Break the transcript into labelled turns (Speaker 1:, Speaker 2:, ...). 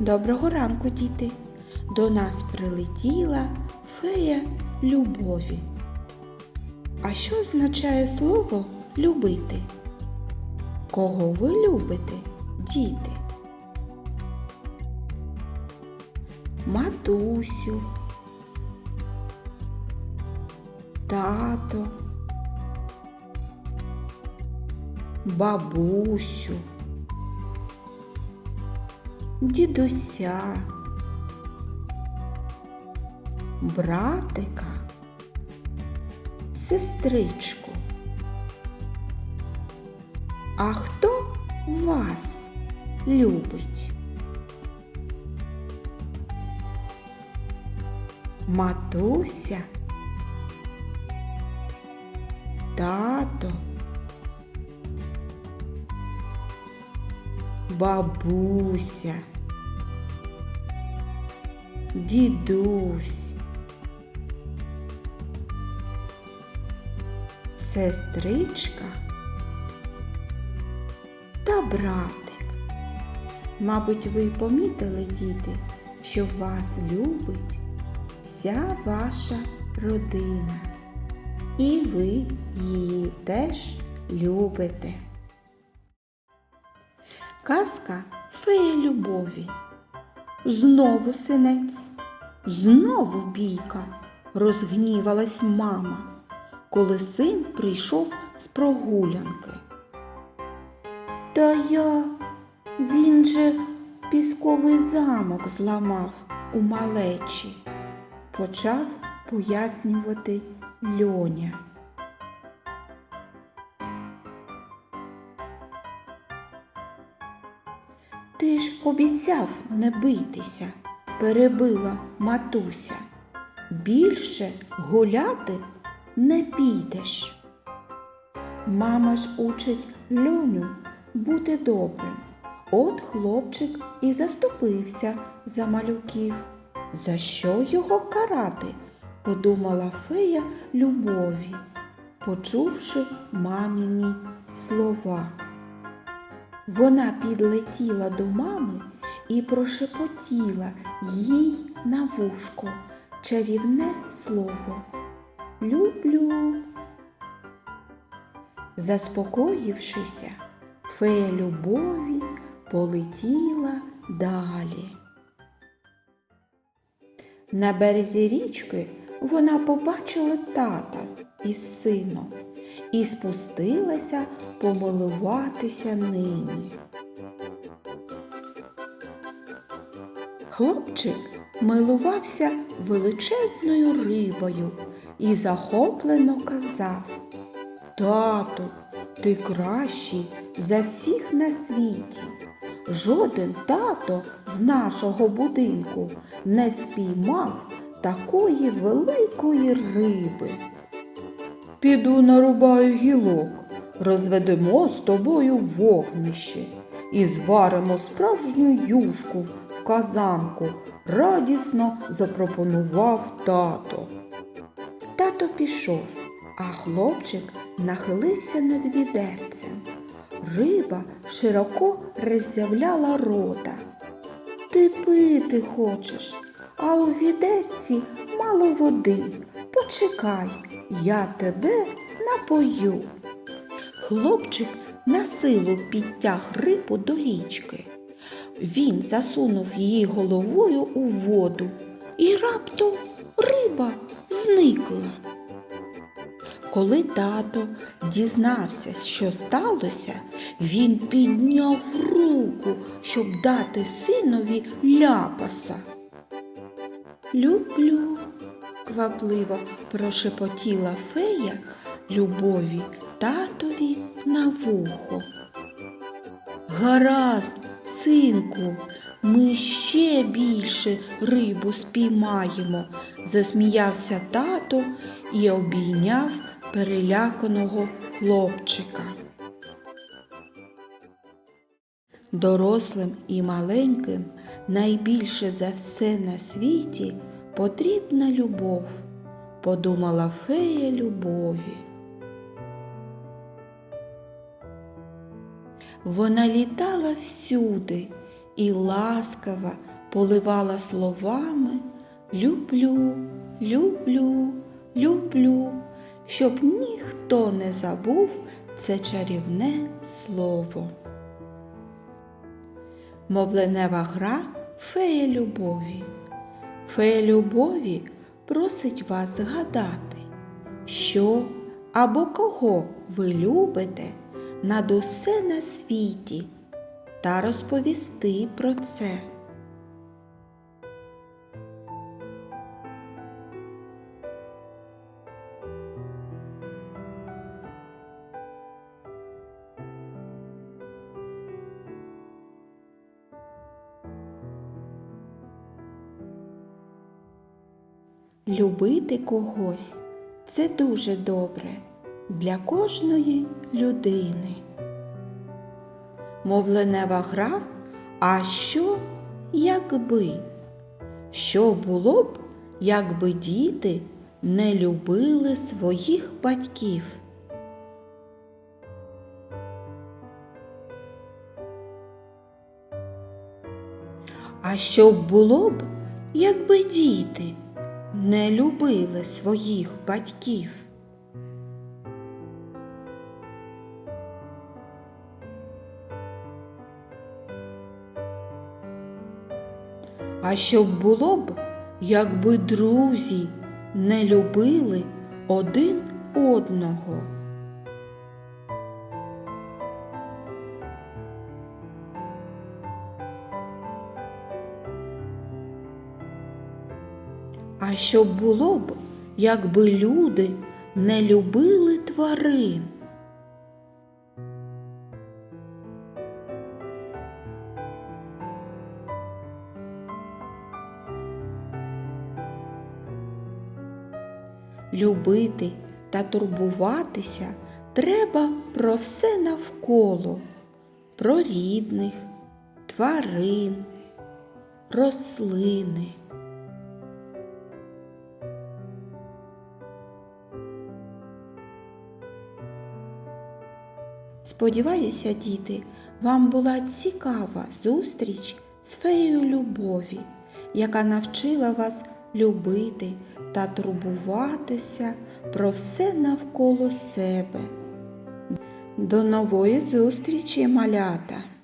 Speaker 1: Доброго ранку, діти! До нас прилетіла фея любові. А що означає слово любити? Кого ви любите, діти? Матусю, тато, бабусю, дідуся, братика, сестричку. А хто вас любить? Матуся, тато, бабуся, дідусь, сестричка та братик. Мабуть, ви помітили, діти, що вас любить вся ваша родина. І ви її теж любите. Казка фея любові. Знову синець, знову бійка, розгнівалась мама, коли син прийшов з прогулянки. Та я, він же пісковий замок зламав у малечі, почав пояснювати льоня. Ти ж обіцяв не битися, перебила матуся. Більше гуляти не підеш. Мама ж учить льоню бути добрим. От хлопчик і заступився за малюків. За що його карати? подумала фея любові, почувши маміні слова. Вона підлетіла до мами і прошепотіла їй на вушко чарівне слово. Люблю. Заспокоївшися, фея любові полетіла далі. На березі річки вона побачила тата із сином і спустилася помилуватися ними. Хлопчик милувався величезною рибою і захоплено казав Тату, ти кращий за всіх на світі. Жоден тато з нашого будинку не спіймав такої великої риби. Піду нарубаю гілок, розведемо з тобою вогнище і зваримо справжню юшку в казанку, радісно запропонував тато. Тато пішов, а хлопчик нахилився над відерцем. Риба широко роззявляла рота. Ти пити хочеш, а у відерці мало води. Почекай, я тебе напою. Хлопчик на силу підтяг рибу до річки. Він засунув її головою у воду, і раптом риба зникла. Коли тато дізнався, що сталося, він підняв руку, щоб дати синові ляпаса. Люблю, квапливо прошепотіла фея любові татові на вухо. Гаразд, синку, ми ще більше рибу спіймаємо, засміявся тато і обійняв переляканого хлопчика. Дорослим і маленьким найбільше за все на світі потрібна любов, подумала фея любові. Вона літала всюди і ласкаво поливала словами люблю, люблю, люблю, щоб ніхто не забув це чарівне слово. Мовленева гра фея любові. Фея любові просить вас згадати, що або кого ви любите над усе на світі та розповісти про це. Любити когось це дуже добре для кожної людини. Мовленева гра, а що, якби? Що було б, якби діти не любили своїх батьків? А що б було б, якби діти не любили своїх батьків? А що б було б, якби друзі не любили один одного? А що було б, якби люди не любили тварин? Любити та турбуватися треба про все навколо, про рідних, тварин, рослини. Сподіваюся, діти, вам була цікава зустріч з феєю любові, яка навчила вас любити та турбуватися про все навколо себе. До нової зустрічі, малята!